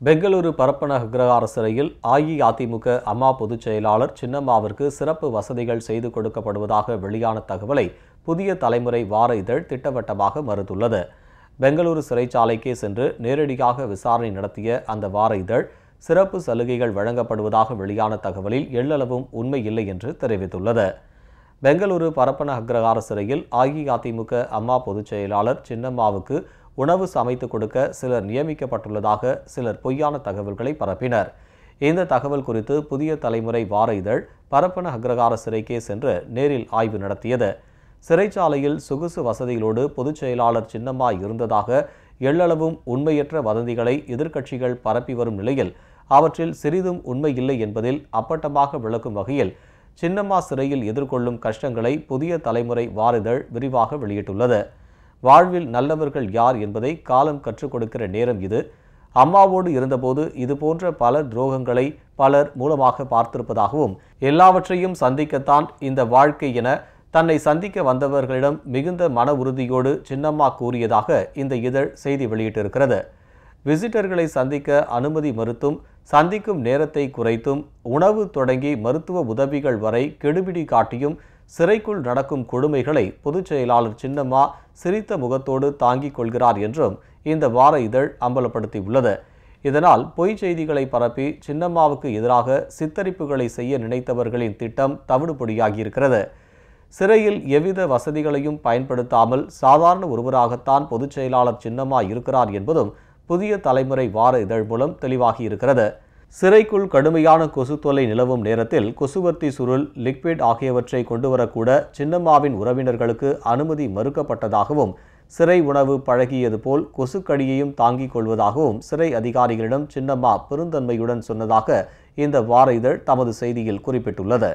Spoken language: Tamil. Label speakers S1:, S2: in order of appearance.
S1: பெங்களூரு பரப்பன அக்ரஹார சிறையில் அஇஅதிமுக அம்மா பொதுச் செயலாளர் சின்னம்மாவிற்கு சிறப்பு வசதிகள் செய்து கொடுக்கப்படுவதாக வெளியான தகவலை புதிய தலைமுறை வார இதழ் திட்டவட்டமாக மறுத்துள்ளது. பெங்களூரு சிறைச்சாலைக்கே சென்று நேரடியாக விசாரணை நடத்திய அந்த வார இதழ் சிறப்பு சலுகைகள் வழங்கப்படுவதாக வெளியான தகவலில் எள்ளளவும் உண்மை இல்லை என்று தெரிவித்துள்ளது. பெங்களூரு பரப்பன அக்ரஹார சிறையில் அஇஅதிமுக அம்மா பொதுச் செயலாளர் சின்னம்மாவுக்கு உணவு சமைத்து கொடுக்க சிலர் நியமிக்கப்பட்டுள்ளதாக சிலர் பொய்யான தகவல்களை பரப்பினர். இந்த தகவல் குறித்து புதிய தலைமுறை வார இதழ் பரப்பன அக்ரகார சிறைக்கே சென்று நேரில் ஆய்வு நடத்தியது. சிறைச்சாலையில் சொகுசு வசதிகளோடு பொதுச் செயலாளர் சின்னம்மா இருந்ததாக எள்ளளவும் உண்மையற்ற வதந்திகளை எதிர்க்கட்சிகள் பரப்பி வரும் நிலையில் அவற்றில் சிறிதும் உண்மை இல்லை என்பதில் அப்பட்டமாக விளக்கும் வகையில் சின்னம்மா சிறையில் எதிர்கொள்ளும் கஷ்டங்களை புதிய தலைமுறை வாரிதழ் விரிவாக வெளியிட்டுள்ளது. வாழ்வில் நல்லவர்கள் யார் என்பதை காலம் கற்றுக் கொடுக்கிற நேரம் இது. அம்மாவோடு இருந்தபோது இது போன்ற பல துரோகங்களை பலர் மூலமாக பார்த்திருப்பதாகவும் எல்லாவற்றையும் சந்திக்கத்தான் இந்த வாழ்க்கை என தன்னை சந்திக்க வந்தவர்களிடம் மிகுந்த மன உறுதியோடு சின்னம்மா கூறியதாக இந்த இதழ் செய்தி வெளியிட்டிருக்கிறது. விசிட்டர்களை சந்திக்க அனுமதி மறுத்தும் சந்திக்கும் நேரத்தை குறைத்தும் உணவு தொடங்கி மருத்துவ உதவிகள் வரை கெடுபிடி காட்டியும் சிறைக்குள் நடக்கும் கொடுமைகளை பொதுச் செயலாளர் சின்னம்மா சிரித்த முகத்தோடு தாங்கிக் கொள்கிறார் என்றும் இந்த வார இதழ் அம்பலப்படுத்தியுள்ளது. இதனால் பொய் செய்திகளை பரப்பி சின்னம்மாவுக்கு எதிராக சித்தரிப்புகளை செய்ய நினைத்தவர்களின் திட்டம் தவிடுபொடியாகியிருக்கிறது. சிறையில் எவ்வித வசதிகளையும் பயன்படுத்தாமல் சாதாரண ஒருவராகத்தான் பொதுச் செயலாளர் சின்னம்மா இருக்கிறார் என்பதும் புதிய தலைமுறை வார இதழ் மூலம் தெளிவாகியிருக்கிறது. சிறைக்குள் கடுமையான கொசு தொல்லை நிலவும் நேரத்தில் கொசுவர்த்தி சுருள் லிக்விட் ஆகியவற்றை கொண்டுவரக்கூட சின்னம்மாவின் உறவினர்களுக்கு அனுமதி மறுக்கப்பட்டதாகவும் சிறை உணவு பழகியது போல் கொசுக்கடியையும் தாங்கிக் கொள்வதாகவும் சிறை அதிகாரிகளிடம் சின்னம்மா பெருந்தன்மையுடன் சொன்னதாக இந்த வார இதழ் தமது செய்தியில் குறிப்பிட்டுள்ளது.